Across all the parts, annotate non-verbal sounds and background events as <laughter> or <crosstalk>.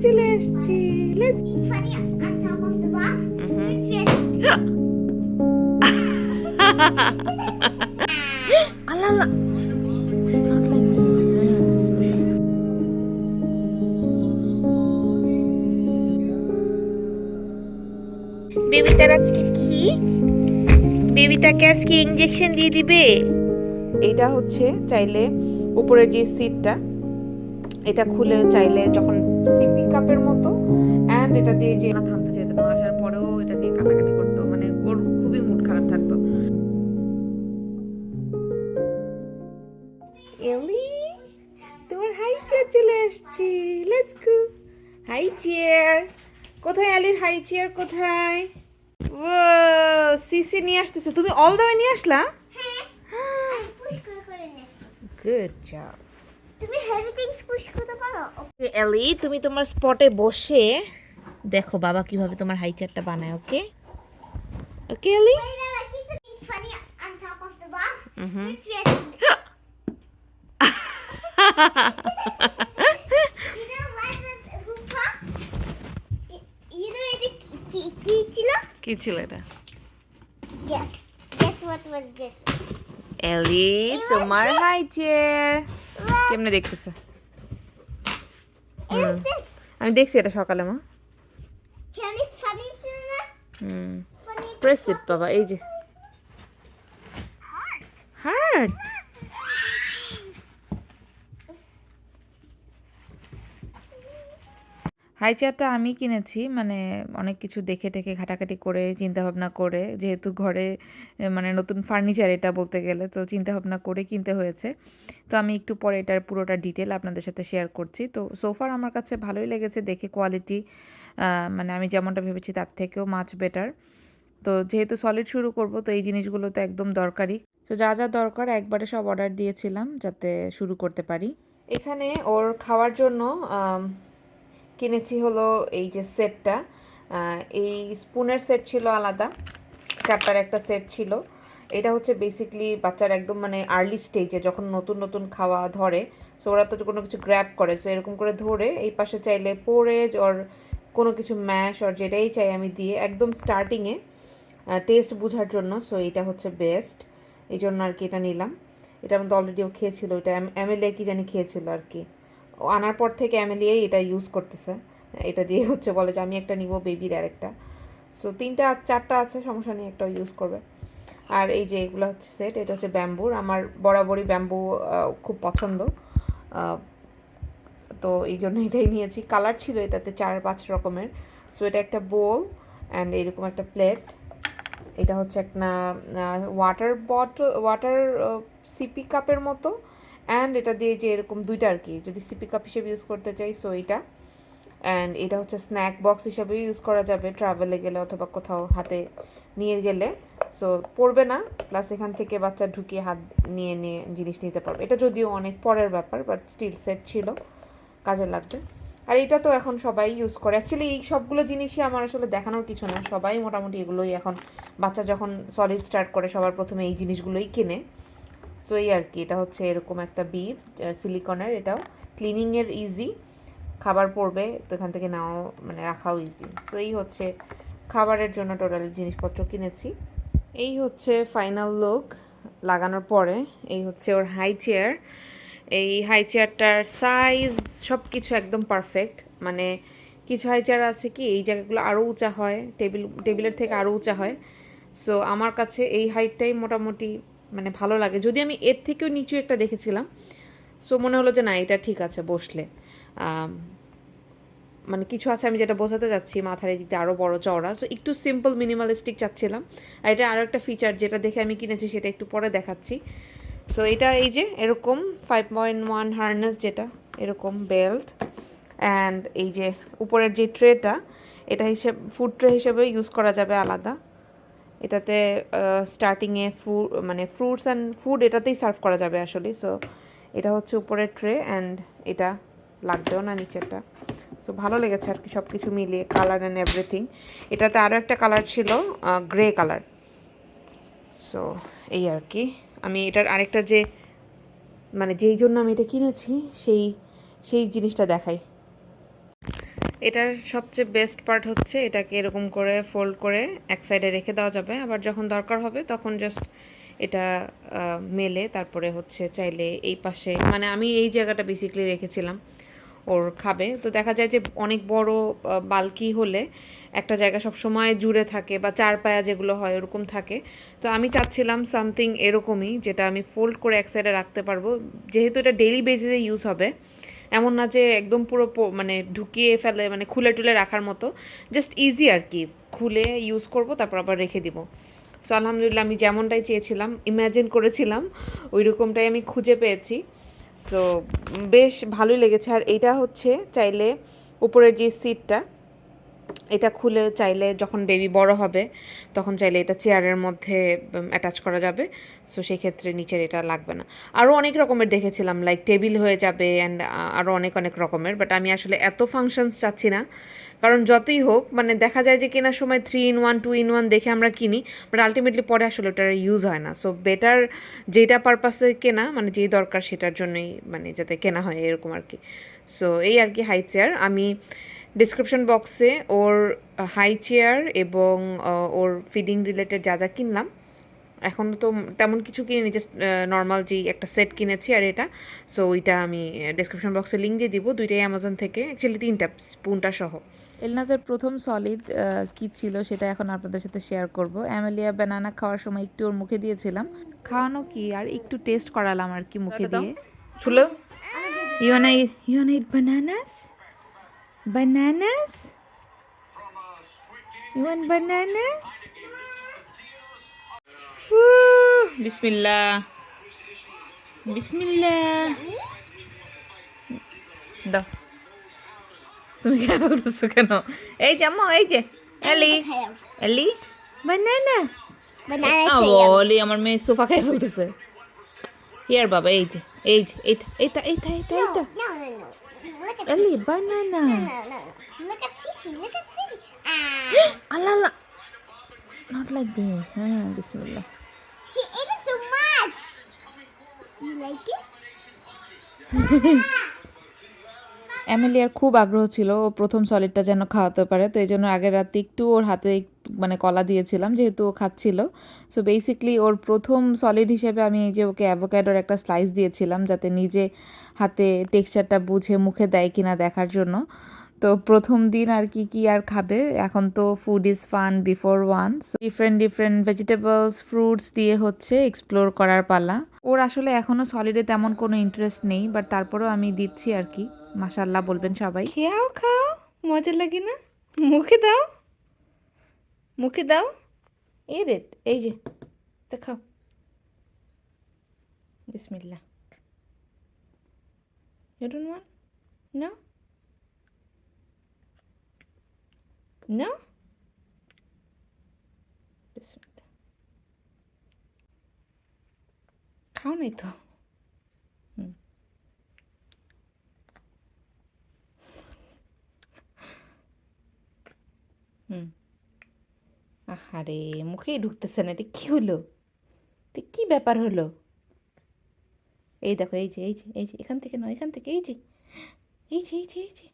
চলে এসেছি। লেটস। বেবিটার আজকে কি? বেবিটাকে আজকে ইঞ্জেকশন দিয়ে দিবে? এটা হচ্ছে চাইলে উপরের যে সিটটা এটা খুলে চাইলে যখন সিপি কাপের মতো অ্যান্ড এটা দিয়ে যে না থামতে চাইতো না আসার পরেও এটা নিয়ে কাটাকাটি করতো মানে ওর খুবই মুড খারাপ থাকতো। এলি তোমার হাই চেয়ার চলে এসেছি লেটস গো হাই চেয়ার কোথায় আলির হাই চেয়ার কোথায়? ও সিসি নিয়ে আসতেছে। তুমি অল দ্য ওয়ে নিয়ে আসলা? হ্যাঁ পুশ করে করে নিস গুড জব তুমি হেভি থিংস পুশ করতে পারো এলি তুমি তোমার স্পটে বসে দেখো বাবা কীভাবে তোমার হাই চেয়ারটা বানায় ওকে ওকে এলি. Mhm. কি- কি কি ছিল? এটা Guess. Guess what was this? এলি তোমার হাই চেয়ার Look, কেমনে দেখতেছে? আমি দেখছি এটা সকালে মা। প্রেস বাবা এই যে। হার্ড হাই চেয়ারটা আমি কিনেছি মানে অনেক কিছু দেখে টেখে ঘাটাঘাটি করে চিন্তা ভাবনা করে, যেহেতু ঘরে মানে নতুন ফার্নিচার এটা বলতে গেলে, তো চিন্তা ভাবনা করে কিনতে হয়েছে। তো আমি একটু পরে এটার পুরোটা ডিটেল আপনাদের সাথে শেয়ার করছি। তো সোফার আমার কাছে ভালোই লেগেছে দেখে কোয়ালিটি মানে আমি যেমনটা ভেবেছি তার থেকেও মাছ বেটার তো যেহেতু সলিড শুরু করব, তো এই জিনিসগুলো তো একদম দরকারি তো যা যা দরকার একবারে সব অর্ডার দিয়েছিলাম, যাতে শুরু করতে পারি। এখানে ওর খাওয়ার জন্য কিনেছি হলো এই যে সেটটা। এই স্পুনের সেট ছিল আলাদা, চারটার একটা সেট ছিল। এটা হচ্ছে বেসিকলি বাচ্চার একদম মানে আর্লি স্টেজে যখন নতুন নতুন খাওয়া ধরে সো ওরা তো কোনো কিছু গ্র্যাপ করে। সো এরকম করে ধরে এই পাশে চাইলে পোরেজ ওর কোনো কিছু ম্যাশ ওর যেটাই চাই আমি দিয়ে একদম স্টার্টিংয়ে টেস্ট বোঝার জন্য। সো এটা হচ্ছে বেস্ট এই জন্য আর কি এটা নিলাম। এটা আমাদের অলরেডি ও খেয়েছিল। এটা এমএলএ কি জানি খেয়েছিল আর কি। আনার পর থেকে এমএলএ এটা ইউজ করতেছে। এটা দিয়ে হচ্ছে বলে যে আমি একটা নিব বেবির আর একটা সো তিনটা, চারটা আছে, সমস্যা নেই, একটা ইউজ করবে। আর এই যে এগুলো হচ্ছে সেট এটা হচ্ছে ব্যাম্বুর আমার বরাবরই ব্যাম্বু খুব পছন্দ। তো এই জন্য এটাই নিয়েছি। কালার ছিল এটাতে চার পাঁচ রকমের। সো এটা একটা বোল অ্যান্ড এরকম একটা প্লেট এটা হচ্ছে একটা ওয়াটার বটল ওয়াটার সিপি কাপের মতো। অ্যান্ড এটা দিয়ে যে এরকম দুইটা আর কি, যদি সিপি কাপ হিসেবে ইউজ করতে চাই সো এটা। অ্যান্ড এটা হচ্ছে স্ন্যাক বক্স হিসাবে ইউজ করা যাবে ট্রাভেলে গেলে অথবা কোথাও হাতে নিয়ে গেলে। সো পড়বে না প্লাস এখান থেকে বাচ্চা ঢুকিয়ে হাত নিয়ে নিয়ে জিনিস নিতে পারবে। এটা যদিও অনেক পরের ব্যাপার বাট স্টিল সেট ছিল, কাজে লাগবে। আর এটা তো এখন সবাই ইউজ করে। অ্যাকচুয়ালি এই সবগুলো জিনিসই আমার আসলে দেখানোর কিছু না। সবাই মোটামুটি এগুলোই এখন, বাচ্চা যখন সলিড স্টার্ট করে, সবার প্রথমে এই জিনিসগুলোই কেনে। সো এই আর কি, এটা হচ্ছে এরকম একটা বিপ সিলিকনের এটাও। ক্লিনিংয়ের ইজি খাবার পড়বে, তো এখান থেকে নাও মানে রাখাও ইজি সো এই হচ্ছে খাবারের জন্য টোটাল জিনিসপত্র কিনেছি। এই হচ্ছে ফাইনাল লুক লাগানোর পরে, এই হচ্ছে ওর হাই চেয়ার এই হাই চেয়ারটার সাইজ সব কিছু একদম পারফেক্ট মানে কিছু হাই চেয়ার আছে কি, এই জায়গাগুলো আরও উঁচা হয় টেবিল টেবিলের থেকে আরও উঁচা হয়। সো আমার কাছে এই হাইটটাই মোটামুটি মানে ভালো লাগে। যদি আমি এর থেকেও নিচু একটা দেখেছিলাম সো মনে হলো যে না, এটা ঠিক আছে, বসলে। মানে কিছু আছে, আমি যেটা বোঝাতে চাচ্ছি, মাথার দিকটা আরও বড় চওড়া। সো একটু সিম্পল মিনিমালিস্টিক চাচ্ছিলাম। আর এটা আরও একটা ফিচার যেটা দেখে আমি কিনেছি, সেটা একটু পরে দেখাচ্ছি। সো এটা এই যে, এরকম ফাইভ পয়েন্ট ওয়ান হার্নেস যেটা, এরকম বেল্ট অ্যান্ড এই যে উপরের যে ট্রেটা এটা হিসেবে ফুড ট্রে হিসেবে ইউজ করা যাবে আলাদা। এটাতে স্টার্টিংয়ে ফ্রু মানে ফ্রুটস অ্যান্ড ফুড এটাতেই সার্ভ করা যাবে আসলে সো এটা হচ্ছে উপরের ট্রে অ্যান্ড এটা লাগবেও না নিচেরটা। সো ভালো লেগেছে আর কি সব কিছু মিলিয়ে কালার অ্যান্ড এভরিথিং এটাতে আরও একটা কালার ছিল গ্রে কালার সো এই আর কি। আমি এটার আরেকটা যে মানে যেই জন্য আমি এটা কিনেছি, সেই সেই জিনিসটা দেখাই। এটার সবচেয়ে বেস্ট পার্ট হচ্ছে এটাকে এরকম করে ফোল্ড করে এক সাইডে রেখে দেওয়া যাবে। আবার যখন দরকার হবে তখন জাস্ট এটা মেলে। তারপরে হচ্ছে চাইলে এই পাশে মানে আমি এই জায়গাটা বেসিক্যালি রেখেছিলাম, ওর খাবে। তো দেখা যায় যে অনেক বড় বালকি হলে একটা জায়গা সব সময় জুড়ে থাকে বা চার পায়া যেগুলো হয় ওরকম থাকে। তো আমি চাচ্ছিলাম সামথিং এরকমই যেটা আমি ফোল্ড করে এক সাইডে রাখতে পারব। যেহেতু এটা ডেইলি বেসিসে ইউজ হবে এমন না যে একদম পুরো মানে ঢুকিয়ে ফেলে মানে খুলে টুলে রাখার মতো। জাস্ট ইজি আর কি। খুলে ইউজ করব, তারপর আবার রেখে দিব। সো আলহামদুলিল্লাহ আমি যেমনটাই চেয়েছিলাম ইম্যাজিন করেছিলাম ওই রকমটাই আমি খুঁজে পেয়েছি। সো বেশ ভালোই লেগেছে। আর এইটা হচ্ছে চাইলে উপরের যে সিটটা এটা খুলে চাইলে যখন বেবি বড় হবে, তখন চাইলে এটা চেয়ারের মধ্যে অ্যাটাচ করা যাবে। সো সেই ক্ষেত্রে নিচের এটা লাগবে না। আরও অনেক রকমের দেখেছিলাম লাইক টেবিল হয়ে যাবে অ্যান্ড আরও অনেক অনেক রকমের। বাট আমি আসলে এত ফাংশনস চাচ্ছি না। কারণ যতই হোক মানে দেখা যায় যে কেনার সময় three in one two in one দেখে আমরা কিনি বাট আলটিমেটলি পরে আসলে ওটার ইউজ হয় না। সো বেটার যেটা পারপাসে কেনা মানে যেই দরকার সেটার জন্যই মানে যাতে কেনা হয়, এরকম আর কি। সো এই আর কি হাই চেয়ার আমি ডিসক্রিপশন বক্সে ওর হাই চেয়ার এবং ওর ফিডিং রিলেটেড যা যা কিনলাম। এখন তো তেমন কিছু কিনিনি জাস্ট নর্মাল যেই একটা সেট কিনেছি আর এটা। সো ওইটা আমি ডিসক্রিপশন বক্সে লিঙ্ক দিয়ে দিব। দুইটাই অ্যামাজন থেকে অ্যাকচুয়ালি তিনটা স্পুনটা সহ। এলনাজের প্রথম সলিড কি ছিল সেটা এখন আপনাদের সাথে শেয়ার করব। অ্যামেলিয়া ব্যানানা খাওয়ার সময় একটু ওর মুখে দিয়েছিলাম। খাওয়ানো কি? আর একটু টেস্ট করালাম আর কি মুখে দিয়ে। ছুলো you wanna you bananas bananas you want bananas বিসমিল্লাহ বিসমিল্লাহ দাও তুমি কেন বলতেছো কেন এই যে আম্মা এই যে এলি এলি বানানা Banana. বলি আমার মেয়ে সোফা খাই ফেলতেছে হিয়ার বাবা এই যে এই যে এইটা এইটা এইটা এইটা এইটা. Look at Ellie banana no, no, no. Look at Sissy. Look at Sissy. Ah, আল্লাহ আল্লাহ নট লাইক দিস হ্যাঁ বিসমিল্লাহ she ate it so much. You like it? <laughs> অ্যামেলিয়ার খুব আগ্রহ ছিল ও প্রথম সলিডটা যেন খাওয়াতে পারে তো এই জন্য আগের রাতে একটু ওর হাতে মানে কলা দিয়েছিলাম, যেহেতু ও খাচ্ছিল। সো বেসিকলি ওর প্রথম সলিড হিসেবে আমি এই যে ওকে অ্যাভোক্যাডোর একটা স্লাইস দিয়েছিলাম, যাতে নিজে হাতে টেক্সচারটা বুঝে মুখে দেয় কিনা দেখার জন্য। তো প্রথম দিন আর কি কি আর খাবে? এখন তো food is fun before one different different vegetables fruits দিয়ে হচ্ছে এক্সপ্লোর করার পালা। ওর আসলে এখনও সলিডে তেমন কোনো ইন্টারেস্ট নেই বাট তারপরেও আমি দিচ্ছি আর কি। মাশাল্লাহ বলবেন সবাই। খেয়াও খাও, মজা লাগে না? মুখে দাও। মুখে দাও এই রে এই যে দেখাও বিসমিল্লাহ You don't want? No? No? বিসমিল্লাহ খাও নাই তো আহারে মুখেই ঢুকতেছে না, এটা কি হলো? তো কি ব্যাপার হলো? এই দেখো, এই যে এই যে এই যে, এখান থেকে নয় এখান থেকে, এই যে এই যে এই যে এই যে।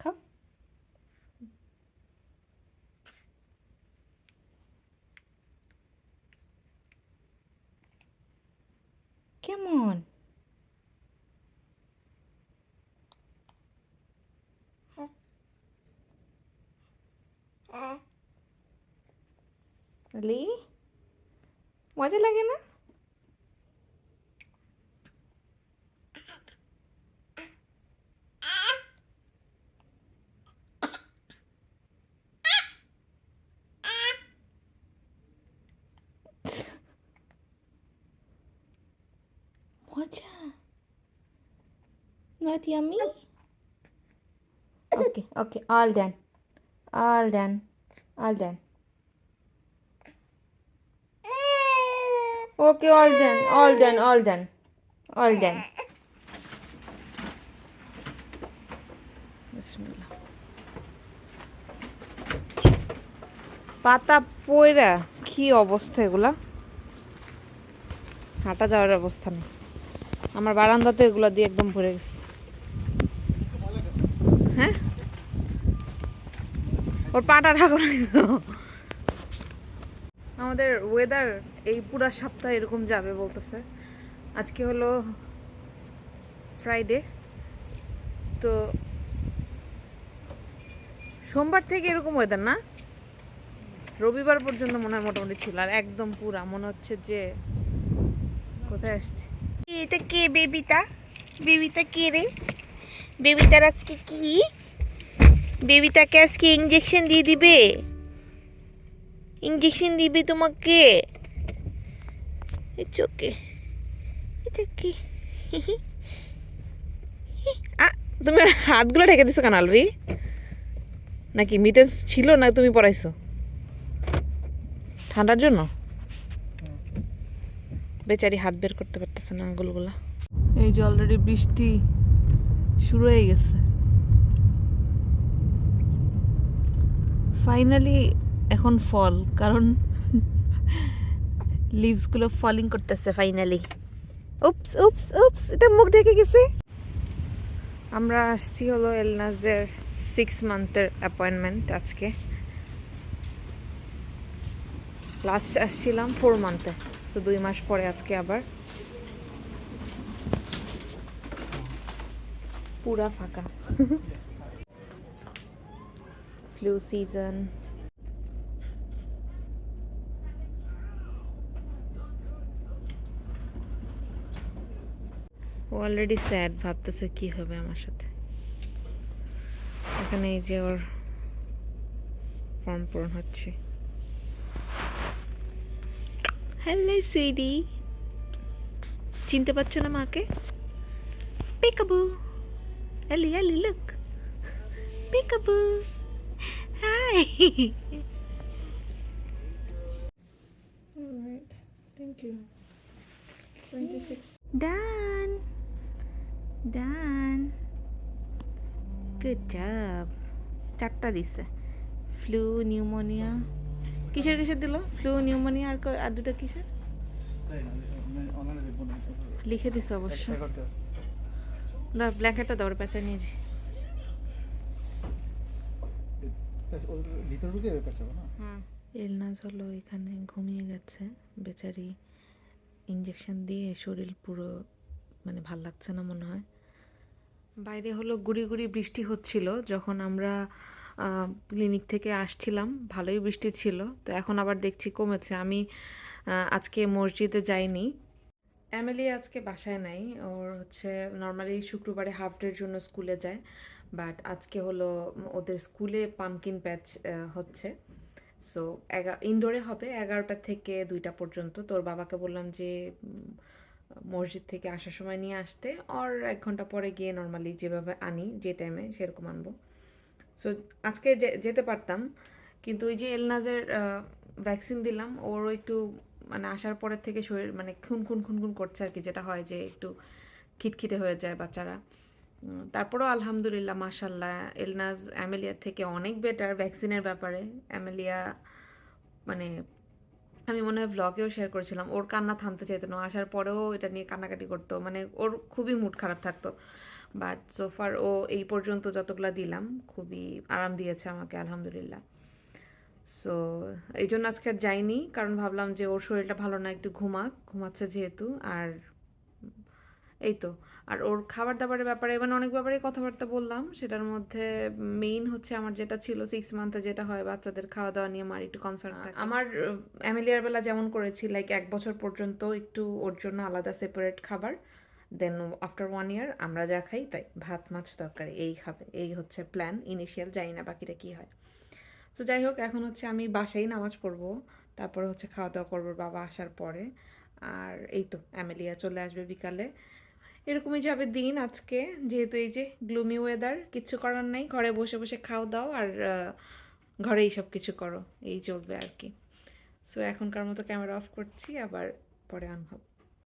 খাও। কেমন? লি মজা লাগে না মজা not yummy okay okay all done All done. Okay, done, all done, all done. পাতা পয়রা কি অবস্থা এগুলা? হাঁটা যাওয়ার অবস্থা নেই। আমার বারান্দাতে এগুলো দিয়ে একদম ভরে গেছে। হ্যাঁ? ওর পাটা কেন? আমাদের ওয়েদার এই পুরা সপ্তাহ এরকম যাবে বলতেছে। আজকে হলো ফ্রাইডে তো সোমবার থেকে এরকম ওয়েদার না? রবিবার পর্যন্ত মনে হয় মোটামুটি ছিল আর একদম পুরা, মনে হচ্ছে যে কোথায় আসছি? এটা কে বেবিটা বেবিটা কে রে? বেবিটার আজকে কি? বেবিটাকে আজকে ইঞ্জেকশন দিয়ে দিবে? ইঞ্জেকশন দিবে তোমাকে? চোখে। এটা কি? <laughs> তুমি হাতগুলো ঢেকে দিছো কেন, আলভি? নাকি মিটেন্স ছিল না তুমি পড়াইছো? ঠান্ডার জন্য? বেচারি হাত বের করতে পারতেছে না আঙ্গুলগুলা। এই যে অলরেডি বৃষ্টি শুরু হয়ে গেছে। ফাইনালি এখন ফল কারণ <laughs> লিভসগুলো ফলিং করতেছে ফাইনালি উপস উপস উপস এটা মুখ ঢেকে গেছে। আমরা আসছি হলো এলনাজের সিক্স মান্থের অ্যাপয়েন্টমেন্ট আজকে। লাস্ট আসছিলাম ফোর মান্থে সো দুই মাস পরে আজকে আবার। পুরা ফাঁকা। <laughs> ফ্লু সিজন ও অলরেডি স্যাড ভাবতেছে কি হবে আমার সাথে। এখানে এই যে ওর ফর্ম পূরণ হচ্ছে। হ্যালো সুইডি চিনতে পারছ না মাকে? Peekaboo Ellie Ellie look peekaboo hi Alright, thank you. 26. Done done good job চারটা দিছে ফ্লু নিউমোনিয়া কিসের কিসের দিল ফ্লু নিউমোনিয়া আর আর দুটো কিসের লিখে দিছে অবশ্য। দাও ব্ল্যাঙ্কেটটা দাও পেঁচা নিয়ে যাই ভিতরে ঢুকে না? এলনাজ হলো এখানে ঘুমিয়ে গেছে। বেচারি ইঞ্জেকশন দিয়ে শরীর পুরো মানে ভালো লাগছে না মনে হয়। বাইরে হলো গুড়ি গুড়ি বৃষ্টি হচ্ছিল। যখন আমরা ক্লিনিক থেকে আসছিলাম ভালোই বৃষ্টি ছিল। তো এখন আবার দেখছি কমেছে। আমি আজকে মসজিদে যাইনি। অ্যামেলি আজকে বাসায় নাই। ওর হচ্ছে নর্মালি শুক্রবারে হাফ ডের জন্য স্কুলে যায়। বাট আজকে হলো ওদের স্কুলে পামকিন প্যাচ হচ্ছে। সো এগারো ইনডোরে হবে এগারোটা থেকে দুইটা পর্যন্ত। তোর বাবাকে বললাম যে মসজিদ থেকে আসার সময় নিয়ে আসতে। আর এক ঘণ্টা পরে গিয়ে নর্মালি যেভাবে আনি, যে টাইমে সেরকম আনব। সো আজকে যেতে পারতাম। কিন্তু ওই যে এলনাজের ভ্যাকসিন দিলাম ওরও একটু মানে আসার পরের থেকে শরীর মানে খুন খুন খুন খুন করছে আর কি। যেটা হয় যে একটু খিটখিটে হয়ে যায় বাচ্চারা। তারপরেও আলহামদুলিল্লাহ মাশাল্লাহ এলনাজ অ্যামেলিয়ার থেকে অনেক বেটার ভ্যাকসিনের ব্যাপারে। অ্যামেলিয়া মানে আমি মনে হয় ব্লগেও শেয়ার করেছিলাম। ওর কান্না থামতে চাইতো না আসার পরেও এটা নিয়ে কান্নাকাটি করতো। মানে ওর খুবই মুড খারাপ থাকতো। বাট সোফার ও এই পর্যন্ত যতগুলা দিলাম, খুবই আরাম দিয়েছে আমাকে, আলহামদুলিল্লাহ। সো এই জন্য আজকে আর যাইনি, কারণ ভাবলাম যে ওর শরীরটা ভালো না, একটু ঘুমাক, ঘুমাচ্ছে যেহেতু। আর এই তো। আর ওর খাবার দাবারের ব্যাপারে মানে অনেক ব্যাপারে কথাবার্তা বললাম। সেটার মধ্যে মেইন হচ্ছে আমার যেটা ছিল সিক্স মান্থে যেটা হয় বাচ্চাদের খাওয়া দাওয়া নিয়ে আমার একটু কনসার্ন থাকে। আমার অ্যামেলিয়ার বেলা যেমন করেছি লাইক এক বছর পর্যন্ত একটু ওর জন্য আলাদা সেপারেট খাবার। দেন আফটার ওয়ান ইয়ার আমরা যা খাই তাই ভাত মাছ তরকারি এই খাবে এই হচ্ছে প্ল্যান ইনিশিয়াল জানি না বাকিটা কী হয়। তো যাই হোক এখন হচ্ছে আমি বাসায় নামাজ পড়ব তারপরে হচ্ছে খাওয়া দাওয়া করব বাবা আসার পরে। আর এই তো অ্যামেলিয়া চলে আসবে বিকালে। এরকমই যাবে দিন আজকে, যেহেতু এই যে গ্লুমি ওয়েদার কিচ্ছু করার নাই। ঘরে বসে বসে খাও দাও আর ঘরে ঘরেই সব কিছু করো। এই চলবে আর কি। সো এখনকার মতো ক্যামেরা অফ করছি, আবার পরে আনভাব